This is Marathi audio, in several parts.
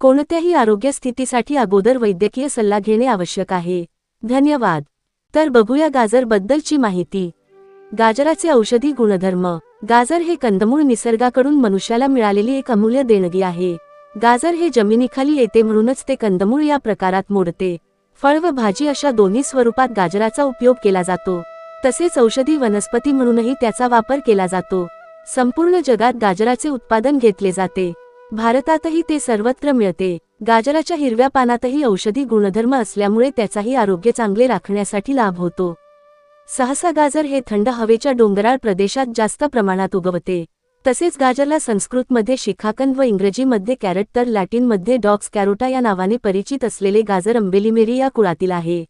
कोणत्याही आरोग्य स्थितीसाठी अगोदर वैद्यकीय सल्ला घेणे आवश्यक आहे. धन्यवाद. तर बघूया गाजरबद्दलची माहिती. गाजराचे औषधी गुणधर्म. गाजर हे कंदमूळ निसर्गाकडून मनुष्याला मिळालेली एक अमूल्य देणगी आहे. गाजर हे जमिनीखाली येते म्हणूनच ते कंदमूळ या प्रकारात मोडते. फळ व भाजी अशा दोन्ही स्वरूपात गाजराचा उपयोग केला जातो. तसेच औषधी वनस्पती म्हणूनही त्याचा वापर केला जातो. संपूर्ण जगात गाजराचे उत्पादन घेतले जाते. भारतातही ते सर्वत्र मिळते. गाजराच्या हिरव्या पानातही औषधी गुणधर्म असल्यामुळे त्याचाही आरोग्य चांगले राखण्यासाठी लाभ होतो. सहसा गाजर हे थंड हवेच्या डोंगराळ प्रदेशात जास्त प्रमाणात उगवते. तसेच गाजरला संस्कृतमध्ये शिखाकंद व इंग्रजीमध्ये कॅरेट तर लॅटिनमध्ये डॉग्स कॅरोटा या नावाने परिचित असलेले गाजर अंबेलिमेरी या कुळातील आहे.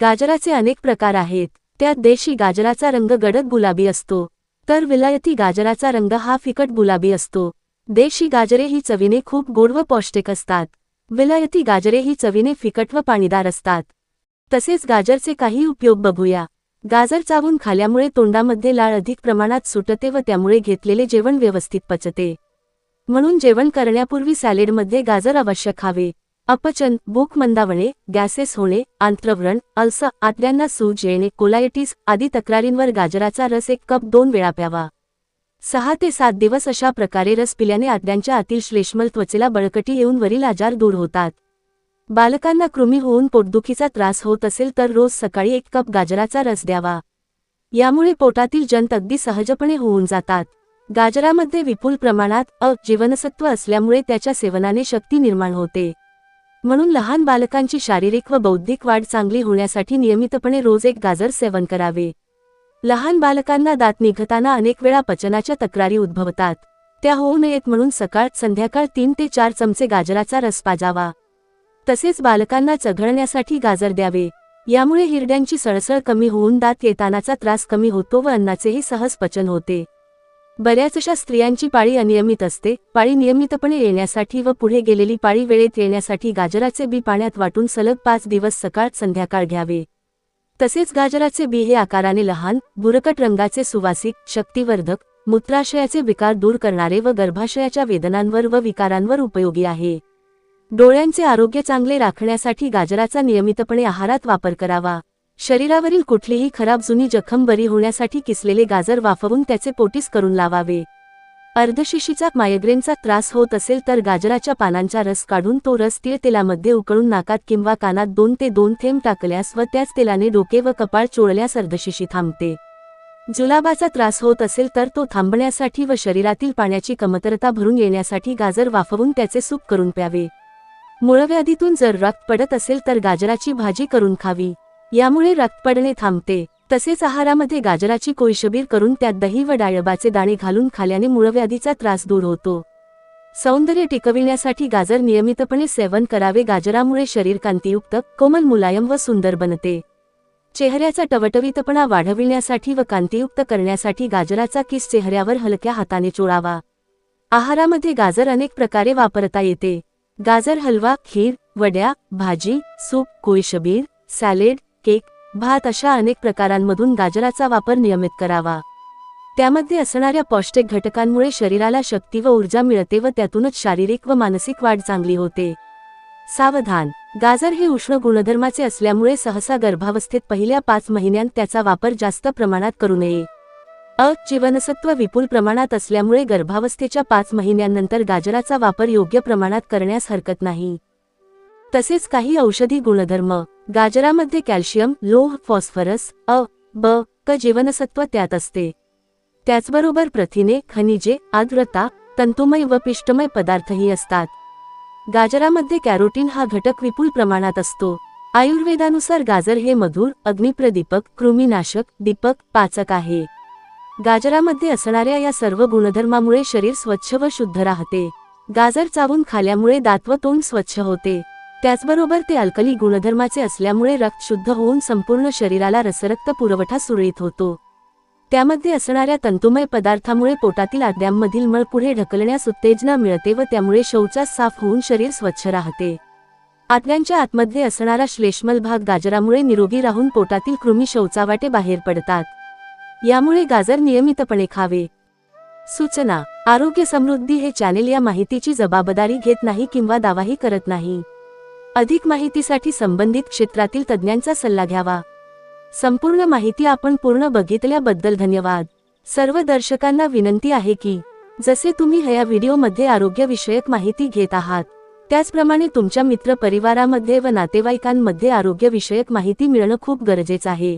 गाजराचे अनेक प्रकार आहेत. त्यात देशी गाजराचा रंग गडद गुलाबी असतो. तर विलायती गाजराचा रंग हा फिकट गुलाबी असतो. देशी गाजरे ही चवीने खूप गोड व पौष्टिक असतात. विलायती गाजरे ही चवीने फिकट व पाणीदार असतात. तसेच गाजरचे काही उपयोग बघूया. गाजर चावून खाल्यामुळे तोंडामध्ये लाळ अधिक प्रमाणात सुटते व त्यामुळे घेतलेले जेवण व्यवस्थित पचते. म्हणून जेवण करण्यापूर्वी सॅलेडमध्ये गाजर अवश्य खावे. अपचन भूक मंदावणे गॅसेस होणे आंत्रव्रण अल्स आतड्यांना सूज येणे कोलायटिस आदी तक्रारींवर गाजराचा रस एक कप दोन वेळा प्यावा. सहा ते सात दिवस अशा प्रकारे रस पिल्याने आतड्यांच्या आतील श्लेष्मल त्वचेला बळकटी येऊन वरील आजार दूर होतात. बालकांना कृमी होऊन पोटदुखीचा त्रास होत असेल तर रोज सकाळी एक कप गाजराचा रस द्यावा. यामुळे पोटातील जंत अगदी सहजपणे होऊन जातात. गाजरामध्ये विपुल प्रमाणात अ जीवनसत्व असल्यामुळे त्याच्या सेवनाने शक्ती निर्माण होते. म्हणून लहान बालकांची शारीरिक व बौद्धिक वाढ चांगली होण्यासाठी नियमितपणे रोज एक गाजर सेवन करावे. लहान बालकांना दात निघताना अनेक वेळा पचनाच्या तक्रारी उद्भवतात. त्या होऊ नयेत म्हणून सकाळ संध्याकाळ तीन ते चार चमचे गाजराचा रस पाजावा. तसेच बालकांना चघळण्यासाठी गाजर द्यावे. यामुळे हिरड्यांची सळसळ कमी होऊन दात येतानाचा त्रास कमी होतो व अन्नाचेही सहज पचन होते. बऱ्याचशा स्त्रियांची पाळी अनियमित असते. पाळी नियमितपणे येण्यासाठी व पुढे गेलेली पाळी वेळेत येण्यासाठी गाजराचे बी पाण्यात वाटून सलग पाच दिवस सकाळ संध्याकाळ घ्यावे. तसेच गाजराचे बी हे आकाराने लहान बुरकट रंगाचे सुवासिक शक्तिवर्धक मूत्राशयाचे विकार दूर करणारे व गर्भाशयाच्या वेदनांवर व विकारांवर उपयोगी आहे. डोळ्यांचे आरोग्य चांगले राखण्यासाठी गाजराचा नियमितपणे आहारात वापर करावा. शरीरावरील कुठलीही खराब जुनी जखम बरी होण्यासाठी किसलेले गाजर वाफवून त्याचे पोटीस करून लावावे. अर्धशिशीचा मायग्रेनचा त्रास होत असेल तर गाजराच्या पानांचा रस काढून तो रस तीळ तेलामध्ये उकळून नाकात किंवा कानात दोन ते दोन थेंब टाकल्यास व त्याच तेलाने डोके व कपाळ चोळल्यास अर्धशिशी थांबते. जुलाबाचा त्रास होत असेल तर तो थांबण्यासाठी व शरीरातील पाण्याची कमतरता भरून येण्यासाठी गाजर वाफवून त्याचे सूप करून प्यावे. मूळव्याधीतून जर रक्त पडत असेल तर गाजराची भाजी करून खावी. यामुळे रक्त पडणे थांबते. तसेच आहारामध्ये गाजराची कोळशबीर करून त्यात दही व डाळबाचे दाणे घालून खाल्याने मूळव्याधीचा त्रास दूर होतो. सौंदर्य टिकविण्यासाठी गाजर नियमितपणे सेवन करावे गाजरामुळे शरीर कांतीयुक्त कोमल मुलायम व सुंदर बनते. चेहऱ्याचा टवटवीतपणा वाढविण्यासाठी व कांतियुक्त करण्यासाठी गाजराचा किस चेहऱ्यावर हलक्या हाताने चोळावा. आहारामध्ये गाजर अनेक प्रकारे वापरता येते. गाजर हलवा खीर वड्या भाजी सूप कोळशबीर सॅलेड केक भात अशा अनेक प्रकारांमधून गाजराचा वापर नियमित करावा. त्यामध्ये असणाऱ्या पौष्टिक घटकांमुळे शरीराला शक्ती व ऊर्जा मिळते व त्यातूनच शारीरिक व मानसिक वाढ चांगली होते. सावधान. गाजर हे उष्ण गुणधर्माचे असल्यामुळे सहसा गर्भावस्थेत पहिल्या पाच महिन्यांत त्याचा वापर जास्त प्रमाणात करू नये. अ. जीवनसत्व विपुल प्रमाणात असल्यामुळे गर्भावस्थेच्या पाच महिन्यांनंतर गाजराचा वापर योग्य प्रमाणात करण्यास हरकत नाही. तसेच काही औषधी गुणधर्म गाजरामध्ये कॅल्शियम लोह फॉस्फरस अ ब क जीवनसत्व त्यात असते. त्याचबरोबर प्रथिने खनिजे आर्द्रता तंतुमय व पिष्टमय पदार्थही असतात. गाजरामध्ये कॅरोटीन हा घटक विपुल प्रमाणात असतो. आयुर्वेदानुसार गाजर हे मधुर अग्निप्रदीपक कृमीनाशक दीपक पाचक आहे. गाजरामध्ये असणाऱ्या या सर्व गुणधर्मामुळे शरीर स्वच्छ व शुद्ध राहते. गाजर चावून खाल्यामुळे दात व तोंड स्वच्छ होते. त्याचबरोबर ते अल्कली गुणधर्माचे असल्यामुळे रक्त शुद्ध होऊन संपूर्ण शरीराला रसरक्त पुरवठा सुरळीत होतो. त्यामध्ये असणाऱ्या तंतुमय पदार्थामुळे पोटातील आड्यांमधील मळ पुढे ढकलण्यास उत्तेजना मिळते व त्यामुळे शौचास साफ होऊन शरीर स्वच्छ राहते. आतड्यांच्या आतमध्ये असणारा श्लेष्मल भाग गाजरामुळे निरोगी राहून पोटातील कृमी शौचावाटे बाहेर पडतात. यामुळे गाजर नियमितपणे खावे. सूचना आरोग्य समृद्धी हे चॅनेल या माहितीची जबाबदारी घेत नाही किंवा दावाही करत नाही. अधिक माहितीसाठी संबंधित क्षेत्रातील तज्ज्ञांचा सल्ला घ्यावा. संपूर्ण माहिती आपण पूर्ण बघितल्याबद्दल धन्यवाद. सर्व दर्शकांना विनंती आहे की जसे तुम्ही ह्या व्हिडिओमध्ये आरोग्यविषयक माहिती घेत आहात त्याचप्रमाणे तुमच्या मित्र परिवारामध्ये व नातेवाईकांमध्ये आरोग्यविषयक माहिती मिळणं खूप गरजेचं आहे.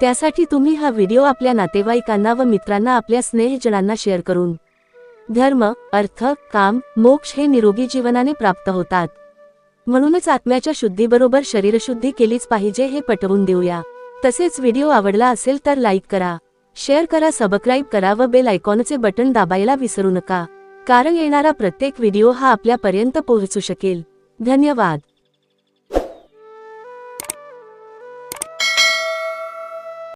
त्यासाठी तुम्ही हा व्हिडिओ आपल्या नातेवाईकांना व मित्रांना आपल्या स्नेहजनांना शेअर करून धर्म अर्थ काम मोक्ष हे निरोगी जीवनाने प्राप्त होतात. म्हणूनच आत्म्याच्या शुद्धीबरोबर शरीरशुद्धी केलीच पाहिजे हे पटवून देऊया. तसेच व्हिडिओ आवडला असेल तर लाईक करा. शेअर करा सबस्क्राईब करा व बेल आयकॉनचे बटन दाबायला विसरू नका. कारण येणारा प्रत्येक व्हिडिओ हा आपल्यापर्यंत पोहोचू शकेल. धन्यवाद.